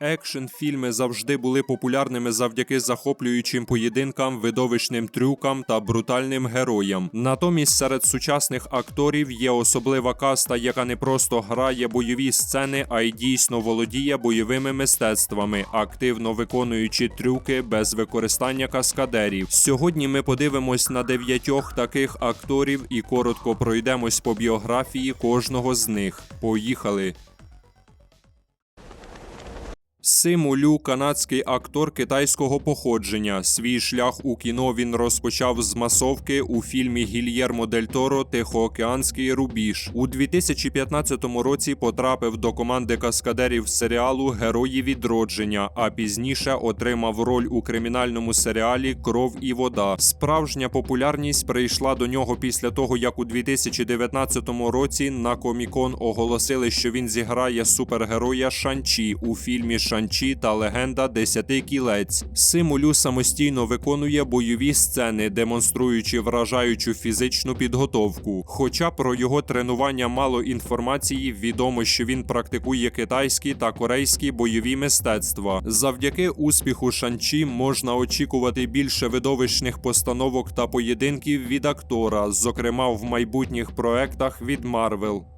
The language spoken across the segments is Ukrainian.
Екшн фільми завжди були популярними завдяки захоплюючим поєдинкам, видовищним трюкам та брутальним героям. Натомість серед сучасних акторів є особлива каста, яка не просто грає бойові сцени, а й дійсно володіє бойовими мистецтвами, активно виконуючи трюки без використання каскадерів. Сьогодні ми подивимось на дев'ятьох таких акторів і коротко пройдемось по біографії кожного з них. Поїхали! Симу Лю – канадський актор китайського походження. Свій шлях у кіно він розпочав з масовки у фільмі Гільєрмо Дель Торо Тихоокеанський рубіж. У 2015 році потрапив до команди каскадерів серіалу Герої відродження, а пізніше отримав роль у кримінальному серіалі Кров і вода. Справжня популярність прийшла до нього після того, як у 2019 році на Комікон оголосили, що він зіграє супергероя Шанчі у фільмі Шанчі та легенда Десяти кілець. Симулю самостійно виконує бойові сцени, демонструючи вражаючу фізичну підготовку. Хоча про його тренування мало інформації, відомо, що він практикує китайські та корейські бойові мистецтва. Завдяки успіху Шанчі можна очікувати більше видовищних постановок та поєдинків від актора, зокрема в майбутніх проектах від Марвел.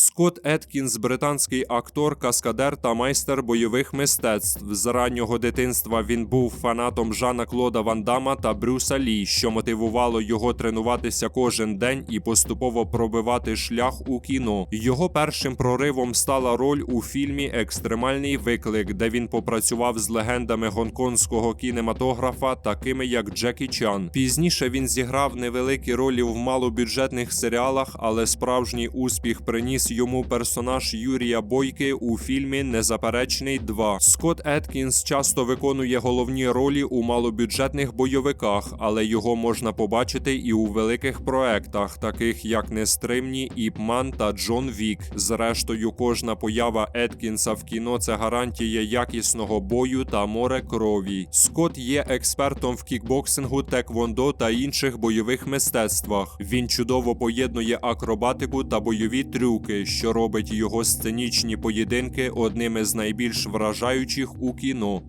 Скотт Еткінс, британський актор, каскадер та майстер бойових мистецтв. З раннього дитинства він був фанатом Жана Клода Ван Дамма та Брюса Лі, що мотивувало його тренуватися кожен день і поступово пробивати шлях у кіно. Його першим проривом стала роль у фільмі Екстремальний виклик, де він попрацював з легендами гонконгського кінематографа, такими як Джекі Чан. Пізніше він зіграв невеликі ролі в малобюджетних серіалах, але справжній успіх приніс йому персонаж Юрія Бойки у фільмі Незаперечний 2. Скотт Еткінс часто виконує головні ролі у малобюджетних бойовиках, але його можна побачити і у великих проектах, таких як Нестримні, Іпман та Джон Вік. Зрештою, кожна поява Еткінса в кіно це гарантія якісного бою та море крові. Скотт є експертом в кікбоксингу, теквондо та інших бойових мистецтвах. Він чудово поєднує акробатику та бойові трюки що робить його сценічні поєдинки одними з найбільш вражаючих у кіно.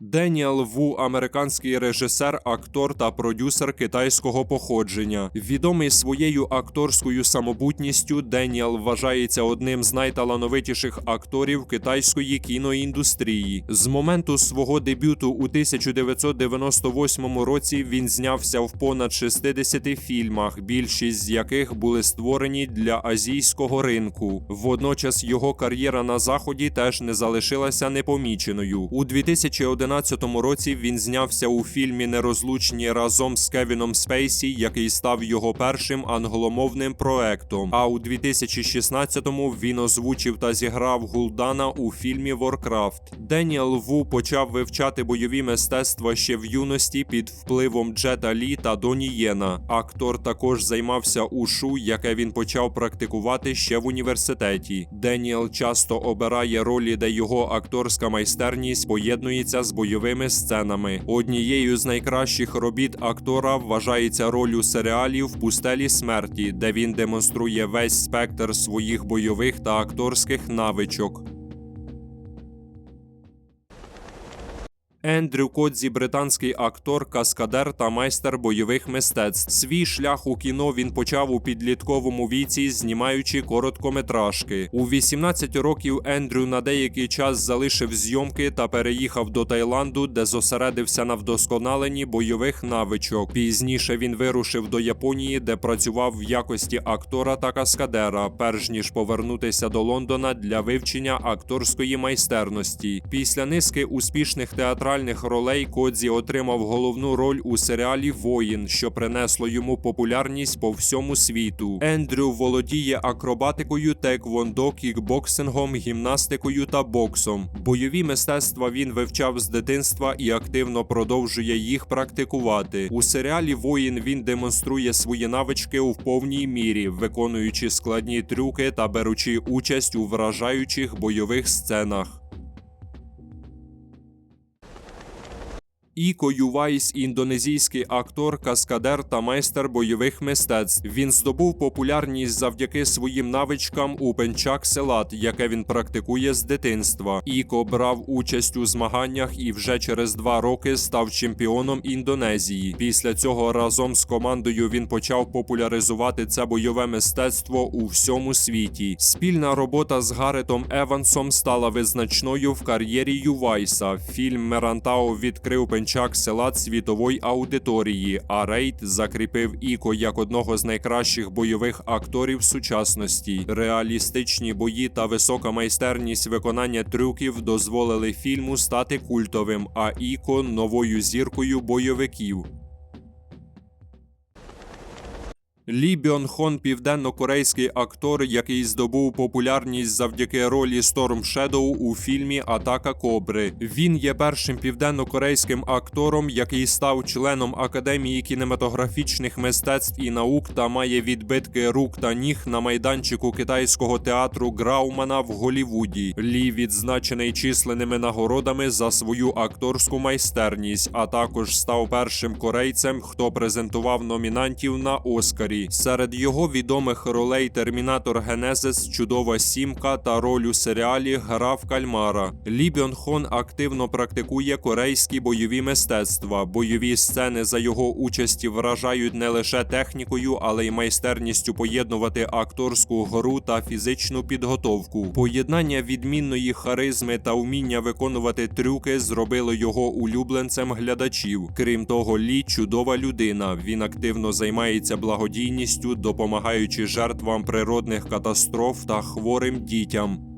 Деніел Ву американський режисер, актор та продюсер китайського походження. Відомий своєю акторською самобутністю, Деніел вважається одним з найталановитіших акторів китайської кіноіндустрії. З моменту свого дебюту у 1998 році він знявся в понад 60 фільмах, більшість з яких були створені для азійського ринку. Водночас його кар'єра на заході теж не залишилася непоміченою. У 2011 2011 році він знявся у фільмі Нерозлучні разом з Кевіном Спейсі, який став його першим англомовним проектом. А у 2016-му він озвучив та зіграв Гулдана у фільмі Warcraft. Деніел Ву почав вивчати бойові мистецтва ще в юності під впливом Джета Лі та Доні Єна. Актор також займався ушу, яке він почав практикувати ще в університеті. Деніел часто обирає ролі, де його акторська майстерність поєднується з бойовими сценами. Однією з найкращих робіт актора вважається роль у серіалі в пустелі смерті, де він демонструє весь спектр своїх бойових та акторських навичок. Ендрю Кодзі, британський актор, каскадер та майстер бойових мистецтв. Свій шлях у кіно він почав у підлітковому віці, знімаючи короткометражки. У 18 років Ендрю на деякий час залишив зйомки та переїхав до Таїланду, де зосередився на вдосконаленні бойових навичок. Пізніше він вирушив до Японії, де працював в якості актора та каскадера, перш ніж повернутися до Лондона для вивчення акторської майстерності. Після низки успішних театральних центральних ролей Кодзі отримав головну роль у серіалі Воїн, що принесло йому популярність по всьому світу. Ендрю володіє акробатикою, теквондо, кікбоксингом, гімнастикою та боксом. Бойові мистецтва він вивчав з дитинства і активно продовжує їх практикувати. У серіалі Воїн він демонструє свої навички у повній мірі, виконуючи складні трюки та беручи участь у вражаючих бойових сценах. Іко Ювайс – індонезійський актор, каскадер та майстер бойових мистецтв. Він здобув популярність завдяки своїм навичкам у пенчак селат, яке він практикує з дитинства. Іко брав участь у змаганнях і вже через два роки став чемпіоном Індонезії. Після цього разом з командою він почав популяризувати це бойове мистецтво у всьому світі. Спільна робота з Гаретом Евансом стала визначною в кар'єрі Ювайса. Фільм Мерантау відкрив пенчак селат світової аудиторії, а Рейд закріпив Іко як одного з найкращих бойових акторів сучасності. Реалістичні бої та висока майстерність виконання трюків дозволили фільму стати культовим, а Іко новою зіркою бойовиків. Лі Бьон Хон – південно-корейський актор, який здобув популярність завдяки ролі Storm Shadow у фільмі Атака Кобри. Він є першим південно-корейським актором, який став членом Академії кінематографічних мистецтв і наук та має відбитки рук та ніг на майданчику китайського театру Граумана в Голівуді. Лі відзначений численними нагородами за свою акторську майстерність, а також став першим корейцем, хто презентував номінантів на Оскарі. Серед його відомих ролей Термінатор Генезис, Чудова сімка та роль у серіалі Гра в кальмара. Лі Бьон Хон активно практикує корейські бойові мистецтва. Бойові сцени за його участі вражають не лише технікою, але й майстерністю поєднувати акторську гру та фізичну підготовку. Поєднання відмінної харизми та вміння виконувати трюки зробило його улюбленцем глядачів. Крім того, Лі чудова людина. Він активно займається благодійністю, допомагаючи жертвам природних катастроф та хворим дітям.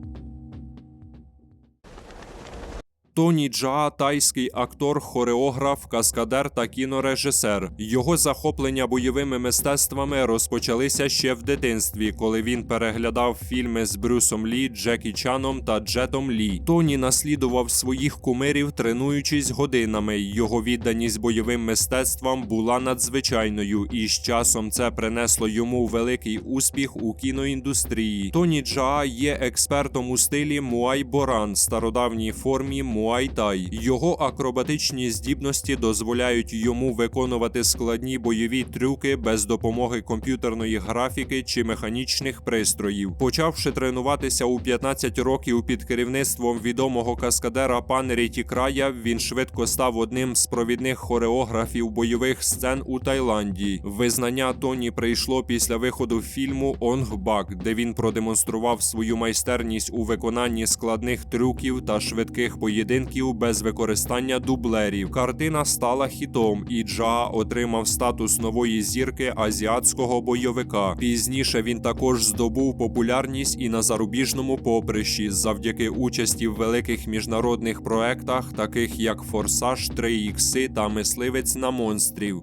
Тоні Джаа – тайський актор, хореограф, каскадер та кінорежисер. Його захоплення бойовими мистецтвами розпочалися ще в дитинстві, коли він переглядав фільми з Брюсом Лі, Джекі Чаном та Джетом Лі. Тоні наслідував своїх кумирів, тренуючись годинами. Його відданість бойовим мистецтвам була надзвичайною, і з часом це принесло йому великий успіх у кіноіндустрії. Тоні Джаа є експертом у стилі Муай Боран, стародавній формі Муай-тай. Його акробатичні здібності дозволяють йому виконувати складні бойові трюки без допомоги комп'ютерної графіки чи механічних пристроїв. Почавши тренуватися у 15 років під керівництвом відомого каскадера Панеріті Края, він швидко став одним з провідних хореографів бойових сцен у Таїланді. Визнання Тоні прийшло після виходу фільму Онг Бак, де він продемонстрував свою майстерність у виконанні складних трюків та швидких поєдинків без використання дублерів. Картина стала хітом, і Джа отримав статус нової зірки азіатського бойовика. Пізніше він також здобув популярність і на зарубіжному поприщі завдяки участі в великих міжнародних проектах, таких як Форсаж 3 ікси та Мисливець на монстрів.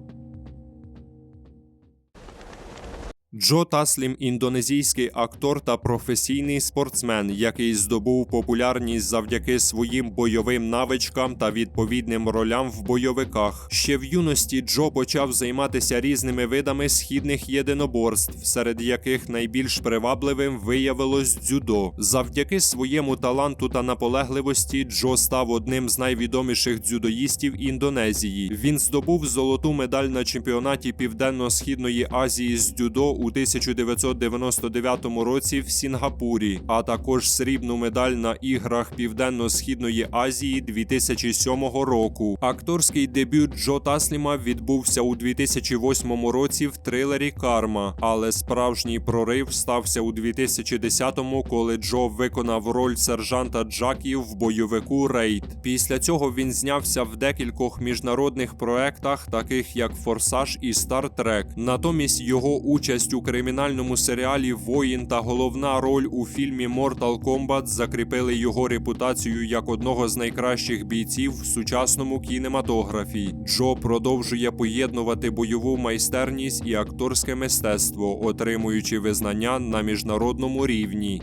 Джо Таслім індонезійський актор та професійний спортсмен, який здобув популярність завдяки своїм бойовим навичкам та відповідним ролям в бойовиках. Ще в юності Джо почав займатися різними видами східних єдиноборств, серед яких найбільш привабливим виявилось дзюдо. Завдяки своєму таланту та наполегливості Джо став одним з найвідоміших дзюдоїстів Індонезії. Він здобув золоту медаль на чемпіонаті Південно-східної Азії з дзюдо у 1999 році в Сінгапурі, а також срібну медаль на іграх Південно-східної Азії 2007 року. Акторський дебют Джо Тасліма відбувся у 2008 році в трилері Карма, але справжній прорив стався у 2010-му, коли Джо виконав роль сержанта Джакі в бойовику Рейд. Після цього він знявся в декількох міжнародних проектах, таких як Форсаж і Стартрек. Натомість його участь у кримінальному серіалі Воїн та головна роль у фільмі Mortal Kombat закріпили його репутацію як одного з найкращих бійців в сучасному кінематографі. Джо продовжує поєднувати бойову майстерність і акторське мистецтво, отримуючи визнання на міжнародному рівні.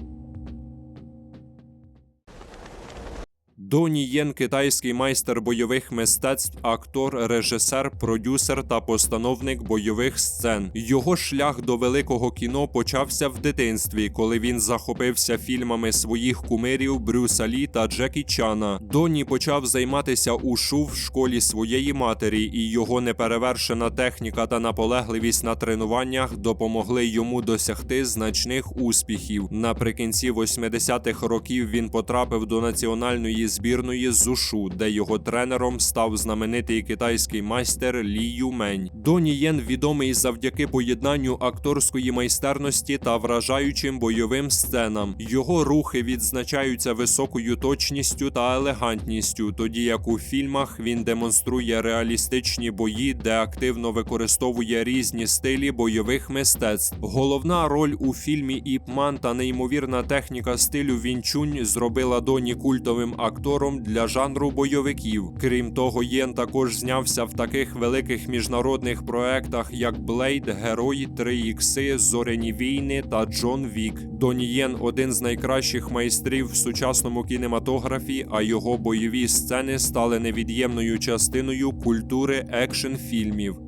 Доні Єн китайський майстер бойових мистецтв, актор, режисер, продюсер та постановник бойових сцен. Його шлях до великого кіно почався в дитинстві, коли він захопився фільмами своїх кумирів Брюса Лі та Джекі Чана. Доні почав займатися ушу в школі своєї матері, і його неперевершена техніка та наполегливість на тренуваннях допомогли йому досягти значних успіхів. Наприкінці 80-х років він потрапив до національної збірної з ушу, де його тренером став знаменитий китайський майстер Лі Юмень. Доні Єн відомий завдяки поєднанню акторської майстерності та вражаючим бойовим сценам. Його рухи відзначаються високою точністю та елегантністю, тоді як у фільмах він демонструє реалістичні бої, де активно використовує різні стилі бойових мистецтв. Головна роль у фільмі Іпман та неймовірна техніка стилю Вінчунь зробила Доні культовим актором для жанру бойовиків. Крім того, Єн також знявся в таких великих міжнародних проектах, як Блейд, Герой, 3 ікси, Зоряні війни та Джон Вік. Доні Єн один з найкращих майстрів в сучасному кінематографі, а його бойові сцени стали невід'ємною частиною культури екшн фільмів.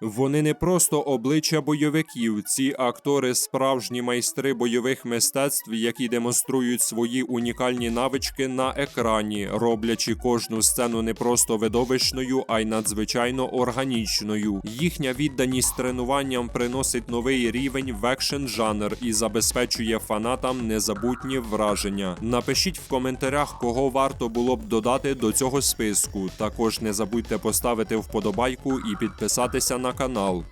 Вони не просто обличчя бойовиків, ці актори справжні майстри бойових мистецтв, які демонструють свої унікальні навички на екрані, роблячи кожну сцену не просто видовищною, а й надзвичайно органічною. Їхня відданість тренуванням приносить новий рівень в екшн жанр і забезпечує фанатам незабутні враження. Напишіть в коментарях, кого варто було б додати до цього списку. Також не забудьте поставити вподобайку і підписатися на канал.